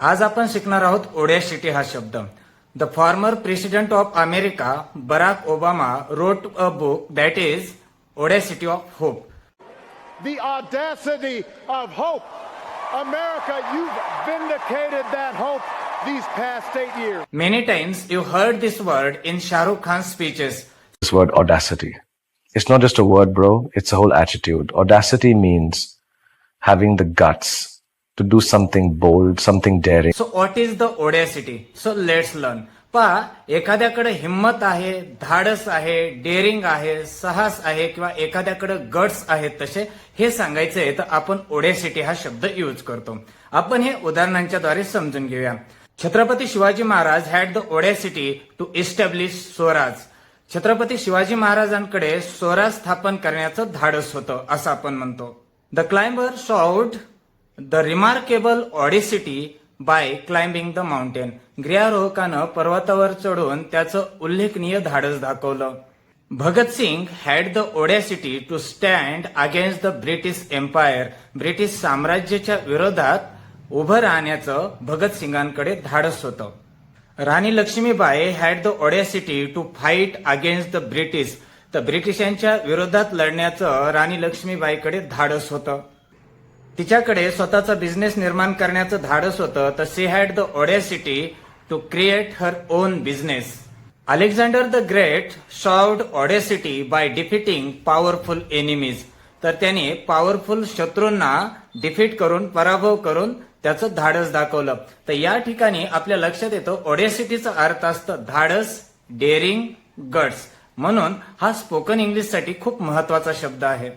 आज आपण शिकणार आहोत ओडेसिटी हा शब्द the former president of America Barack Obama wrote a book that is audacity of hope the audacity of hope. America, you've vindicated that hope these past eight years. Many times you heard this word in Shahrukh Khan speeches this word audacity. It's not just a word, bro. It's a whole attitude. Audacity means having the guts to do something bold, something daring. So what is the audacity? So let's learn पहा एखाद्याकडे हिंमत आहे धाडस आहे daring आहे साहस आहे किंवा एखाद्याकडे गट्स आहेत तसे हे सांगायचंय तर आपण ओडेसिटी हा शब्द यूज करतो आपण हे उदाहरणांच्या द्वारे समजून घेऊया Chhatrapati Shivaji Maharaj had the audacity to establish Swaraj Chhatrapati Shivaji महाराजांकडे स्वराज स्थापन करण्याचं धाडस होतं असं आपण म्हणतो the climber showed the remarkable audacity by climbing the mountain गिर्यारोहकानं पर्वतावर चढून त्याचं उल्लेखनीय धाडस दाखवलं. Bhagat Singh had the audacity to stand against the British empire British साम्राज्याच्या विरोधात उभं राहण्याचं भगतसिंगांकडे धाडस होतं. Rani Lakshmibai had the audacity to fight against the British तर ब्रिटिशांच्या विरोधात लढण्याचं राणी लक्ष्मीबाईकडे धाडस होतं. तिच्याकडे स्वतःचा बिझनेस निर्माण करण्याचं धाडस होतं तर she had the audacity to create her own business Alexander the great showed audacity by defeating powerful enemies तर त्याने पॉवरफुल शत्रूंना डिफीट करून पराभव करून त्याचं धाडस दाखवलं. तर या ठिकाणी आपल्या लक्षात येतो ओडेसिटीचा अर्थ असतं धाडस डेअरिंग गट्स म्हणून हा स्पोकन इंग्लिशसाठी खूप महत्त्वाचा शब्द आहे.